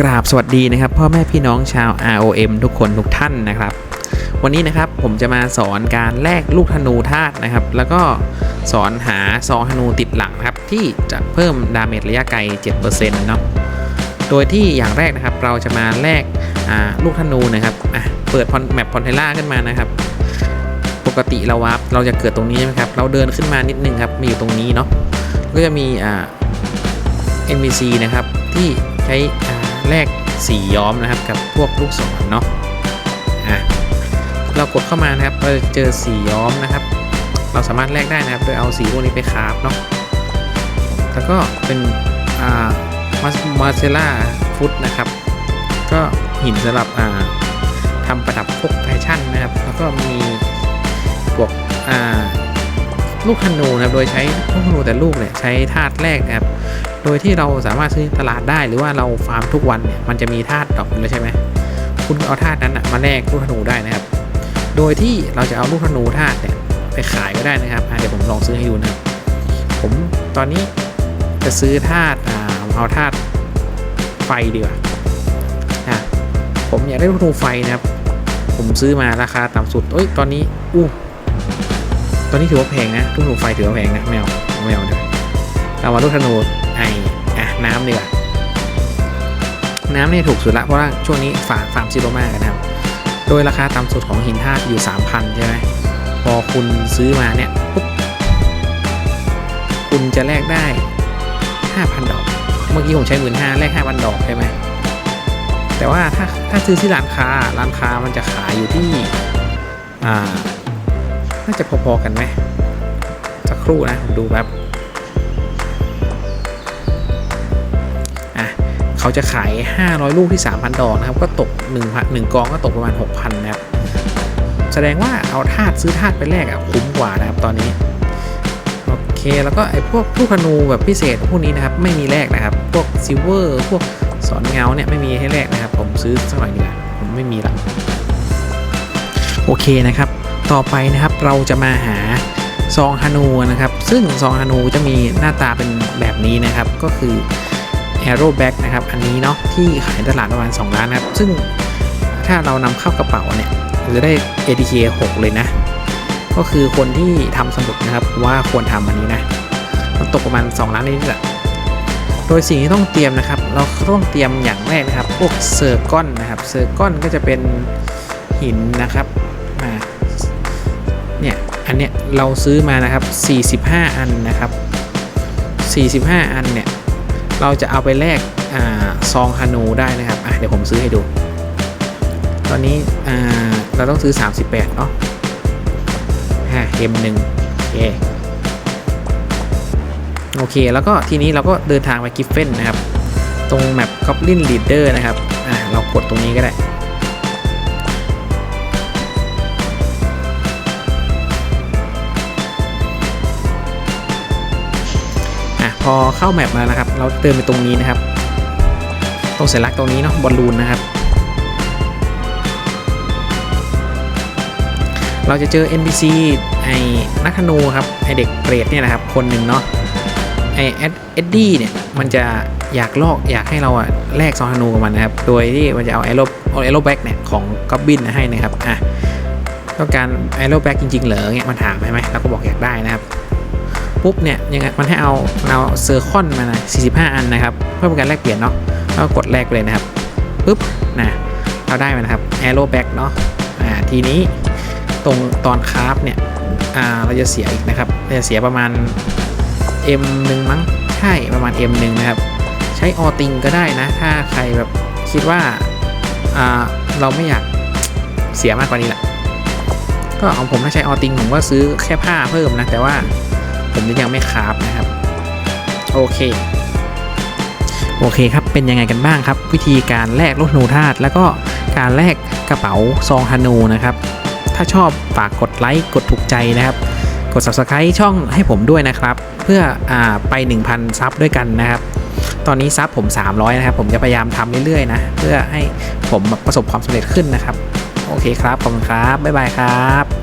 กราบสวัสดีนะครับ พ่อแม่พี่น้องชาว ROM ทุกคนทุกท่านนะครับ วันนี้นะครับผมจะมาสอนการแลกลูกธนูธาตุนะครับ แล้วก็สอนหาซองธนูติดหลังครับ ที่จะเพิ่มดาเมจระยะไกล 7%เนาะโดยที่อย่างแรกนะครับ เราจะมาแลกลูกธนูนะครับอะเปิดแมปพอนเทล่าขึ้นมานะครับ ปกติเราวาร์ปเราจะเกิดตรงนี้ใช่ไหมครับ เราเดินขึ้นมานิดนึงครับมีอยู่ตรงนี้เนาะก็จะมีอ่า NPC นะครับที่ใช้ แลกสีย้อมนะครับกับพวกลูกศรเนาะอะเรากดเข้ามานะครับเราจะเจอสีย้อมนะครับ เราสามารถแลกได้นะครับโดยเอาสีพวกนี้ไปคราฟเนาะแล้วก็เป็นอ่ามาเซล่าฟุตนะครับ ก็หินสำหรับอ่าทำประดับพวกแฟชั่นนะครับ แล้วก็มีพวกอ่าลูกธนูนะครับ โดยใช้ลูกธนูแต่ลูกเนี่ยใช้ธาตุแรกนะครับ โดยที่เราสามารถซื้อตลาดได้หรือว่าเราฟาร์มทุกวันเนี่ยมันจะมีธาตุดอกอยู่แล้วใช่ไหมคุณเอาธาตุนั้นมาแลกลูกธนูได้นะครับ โดยที่เราจะเอาลูกธนูธาตุเนี่ยไปขายก็ได้นะครับเดี๋ยวผมลองซื้อให้ดูนะผมตอนนี้จะซื้อธาตุอ่าเอาธาตุไฟดีกว่าอะผมอยากได้ลูกธนูไฟนะครับ ผมซื้อมาราคาต่ำสุดเอ้ยตอนนี้อู้ตอนนี้ถือว่าแพงนะลูกธนูไฟถือว่าแพงนะไม่เอาไม่เอาเดี๋ยวเรามาลูกธนูไอ น้ำดีกว่าน้ำเนี่ยถูกสุดละเพราะว่าช่วงนี้ฝาฟาร์มซิโรมากันนะครับ โดยราคาต่ำสุดของหินธาตุอยู่ 3,000 ใช่ไหมพอคุณซื้อมาเนี่ยปุ๊บคุณจะแลกได้ 5,000 ดอก เมื่อกี้ผมใช้หมื่นห้าแลก5,000 ดอกใช่ไหมแต่ว่าถ้าถ้าซื้อที่ร้านค้าร้านค้ามันจะขายอยู่ที่อ่าน่าจะพอๆกันไหมสักครู่นะผมดูแบบ เขาจะขาย 500 ลูกที่ 3,000 ดอกนะครับ ก็ตก1 1กองก็ตกประมาณ 6,000 นะครับ แสดงว่าเอาธาตุซื้อธาตุไปแลกอะคุ้มกว่านะครับตอนนี้ โอเค แล้วก็ไอ้พวกลูกธนูแบบพิเศษพวกนี้นะครับ ไม่มีแลกนะครับ พวกซิลเวอร์ พวกสอนเงาเนี่ยไม่มีให้แลกนะครับ ผมซื้อสักหน่อยดีกว่าผมไม่มีละโอเคนะครับ ต่อไปนะครับเราจะมาหาซองฮานูนะครับ ซึ่งซองฮานูจะมีหน้าตาเป็นแบบนี้นะครับ ก็คือ Arrow Back นะครับ อันนี้เนาะที่ขายตลาดประมาณ 2 ล้านนะครับ ซึ่งถ้าเรานำเข้ากระเป๋าเนี่ยจะได้ ATK 6 เลยนะ ก็คือคนที่ทำสมุดนะครับว่าควรทำอันนี้นะ มันตกประมาณ 2 ล้านนิดแหละโดยสิ่งที่ต้องเตรียมนะครับ เราต้องเตรียมอย่างแรกนะครับ พวกเซอร์ก้อนนะครับ เซอร์ก้อนก็จะเป็นหินนะครับอ่าเนี่ยอันเนี้ยเราซื้อมานะครับ 45 อันนะครับ 45 อันเนี่ย เราจะเอาไปแลกอซองฮานูได้นะครับเดี๋ยวผมซื้อให้ดู ตอนนี้เราต้องซื้อ 38 เนาะ 5m1 โอเคโอเค แล้วก็ทีนี้เราก็เดินทางไปกิฟเฟนนะครับ ตรงแมป Goblin Leader นะครับ อะเรากดตรงนี้ก็ได้ พอเข้าแมปมานะครับ เราเติมไปตรงนี้นะครับ ตรงสัญลักษณ์ตรงนี้เนาะบอลลูนนะครับ เราจะเจอ NPC ไอ้นักธนูครับไอเด็กเปรตเนี่ยนะครับ คนหนึ่งเนาะไอเอ็ดดี้เนี่ยมันจะอยากลอกอยากให้เราอะแลกซองธนูกับมันนะครับ โดยที่มันจะเอาไอโรเอาไอโรแบ็กเนี่ยของก็อบบินให้นะครับอะต้องการไอโรแบ็กจริงๆ เหรอเงี้ยมันถามใช่ไหมเราก็บอกอยากได้นะครับ ปุ๊บเนี่ยยังไงมันให้เอาเอาเซอร์คอนมานะ45 อันนะครับ เพื่อเป็นการแลกเปลี่ยนเนาะเราก็กดแลกเลยนะครับปุ๊บนะเราได้มานะครับแอโรแบ็กเนาะอ่าทีนี้ตรงตอนคราฟเนี่ยอ่าเราจะเสียอีกนะครับเราจะเสียประมาณ M1 มั้งใช่ประมาณ M1 นะครับ ใช้ออติงก็ได้นะ ถ้าใครแบบคิดว่าอ่าเราไม่อยากเสียมากกว่านี้แหละก็ของผมถ้าใช้ออติงผมก็ซื้อแค่ผ้าเพิ่มนะ แต่ว่า ผมยังไม่คราฟนะครับ โอเค โอเคครับ เป็นยังไงกันบ้างครับ วิธีการแลกลูกธนูธาตุแล้วก็การแลกกระเป๋าซองฮานูนะครับ ถ้าชอบฝากกดไลค์กดถูกใจนะครับ กด subscribe ช่องให้ผมด้วยนะครับ เพื่ออไป 1,000 ซับด้วยกันนะครับตอนนี้ซับผม 300 นะครับ ผมจะพยายามทำเรื่อยๆนะ เพื่อให้ผมประสบความสำเร็จขึ้นนะครับ โอเคครับ ขอบคุณครับ บ๊ายบายครับ